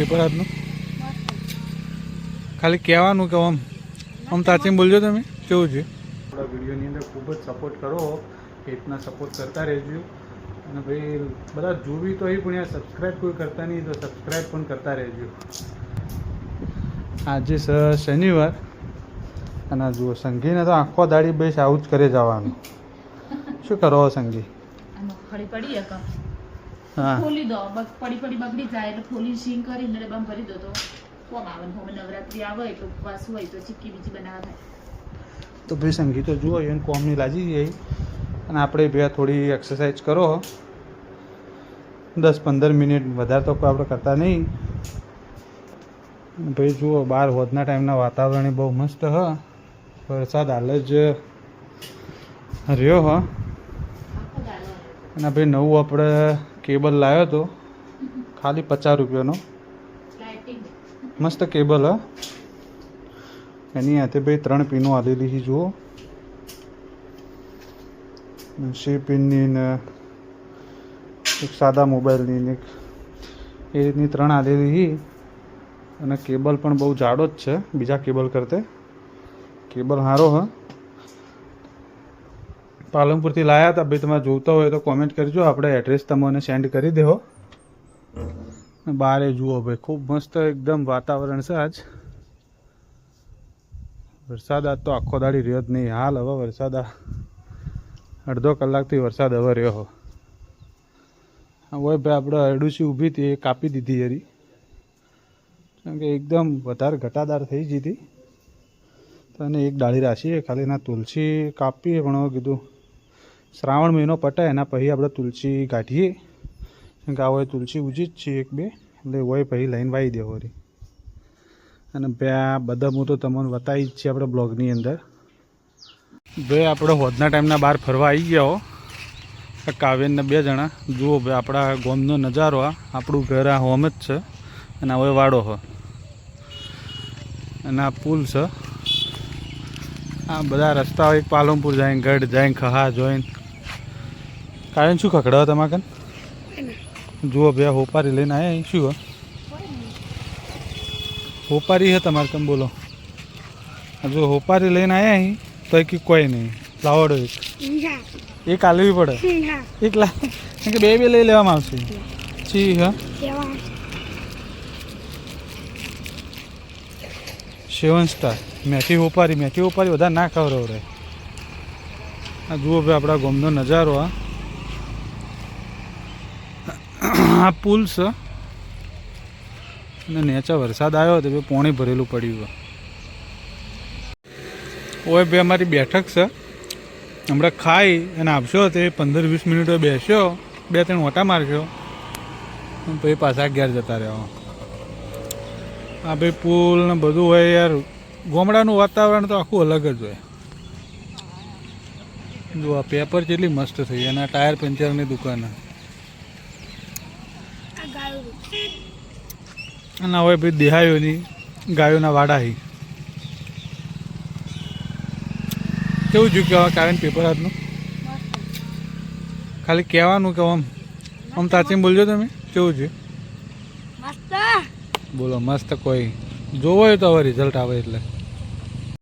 Paper આજનું? ખાલી કહેવાનું કે આમ આમ તાચીને બોલજો તમે કેવું છે? થોડા વિડીયોની અંદર ખૂબ જ સપોર્ટ કરો એ રીતના સપોર્ટ કરતા રહેજો. અને ભાઈ બધા જોવી તો એ પણ યાર સબસ્ક્રાઈબ કોઈ કરતા નહીં તો સબસ્ક્રાઈબ પણ કરતા રહેજો. આજે સર શનિવાર અને આ જુઓ સંઘીને તો આખો દાડી બેસ આવું જ કરે જવાનું. શું કરો સંગી ખોલી દો. પડી પડી બગડી જાય એટલે ફોલી સીંગ કરીને ડબ્બામાં ભરી દો તો. કોમ આવે ને હવે નવરાત્રી આવે એટલે ઉપવાસ હોય તો ચીક્કી બીજી બનાવવા થાય તો ભાઈ સંગીત જુઓ એને કોમની લાગી ગઈ. અને આપણે બે થોડી એક્સરસાઇઝ કરો. દસ પંદર મિનિટ વધારે તો આપણે કરતા નહીં. ભાઈ જુઓ બહાર હોદના ટાઈમના વાતાવરણ બહુ મસ્ત હ. વરસાદ હાલ જ રહ્યો હ. અને ભાઈ નવું આપણે કેબલ લાવ્યો હતો ખાલી પચાસ રૂપિયાનો. મસ્ત કેબલ, હ. એની હાથે ભાઈ ત્રણ પીનો આલેલી છે જુઓ. સી પિનની ને એક સાદા મોબાઈલની ને એક એ રીતની ત્રણ આલેલી છે અને કેબલ પણ બહુ જાડો જ છે, બીજા કેબલ કરતે. કેબલ સારો હ. પાલનપુરથી લાયા હતા. ભાઈ તમે જોતા હોય તો કોમેન્ટ કરજો. આપણે એડ્રેસ તમને સેન્ડ કરી દેવો બારે જુઓ ભાઈ, ખૂબ મસ્ત એકદમ વાતાવરણ છે આજ. વરસાદ આજ તો આખો દાડી રહ્યો જ નહીં. હાલ હવે વરસાદ આ અડધો કલાકથી વરસાદ હવે રહ્યો હો. હવે ભાઈ, આપણે અરડુસી ઊભી હતી, એ કાપી દીધી હરી. કેમ કે એકદમ વધારે ઘટાદાર થઈ જતી એને એક ડાળી રાખીએ ખાલી એના તુલસી કાપીએ પણ કીધું શ્રાવણ મહિનો પટાય એના પછી આપણે તુલસી કાઢીએ. કેમ કે આ હોય તુલસી ઉજી જ છે એક બે, એટલે હોય પછી લઈને વાવી દેવો રે. અને બે આ બધા હું તો તમને બતાવી જ છે આપણે બ્લોગની અંદર. ભાઈ આપણે હોદના ટાઈમના બહાર ફરવા આવી ગયા હો. આ બે જણા. જુઓ ભાઈ આપણા ગોમનો નજારો આ. આપણું ઘર આ હોમ જ છે. અને હવે વાડો હ. અને આ પુલ છે. આ બધા રસ્તાઓ એક પાલનપુર જાય ગઢ જાય ખહા જોઈને. કાયન શું ખખડાવો તમારે કન? જુઓ ભાઈ હોપારી લઈને આવ્યા શું? હોપારી હે તમારે તમે બોલો. જો હોપારી લઈને આવ્યા અહીં તો એક કોઈ નહીં. લાવડો એક. એક આલવી પડે. એક લા. કે બે બે લઈ લેવામાં આવશે. છી હા. Seven star. મેથી હોપારી મેથી હોપારી બધા ના ખવડાવ રહે આ જુઓ ભાઈ આપણા ગોમનો નજારો આ આ પુલ છે અને નેચા વરસાદ આવ્યો હતો, બે પોણી ભરેલું પડ્યું ઓય બે અમારી બેઠક છે. હમણાં ખાઈ અને આપશો તે પંદર વીસ મિનિટો બેસ્યો, બે ત્રણ ઓટા મારશો. પછી પાછા અગિયાર જતા રહ્યો આ ભાઈ પુલ ને બધું હોય યાર, ગામડાનું વાતાવરણ તો આખું અલગ જ હોય. જો આ પેપર કેટલી મસ્ત થઈ અને ટાયર પંચરની દુકાન. અને હવે ભાઈ દેહાયોની ગાયોના વાડા હી. કેવું જોયું કે કારણ પેપર આજનું? ખાલી કહેવાનું કે આમ આમ તાચીને બોલજો તમે કેવું છે બોલો મસ્ત કોઈ. જોવો હોય તો હવે રિઝલ્ટ આવે એટલે.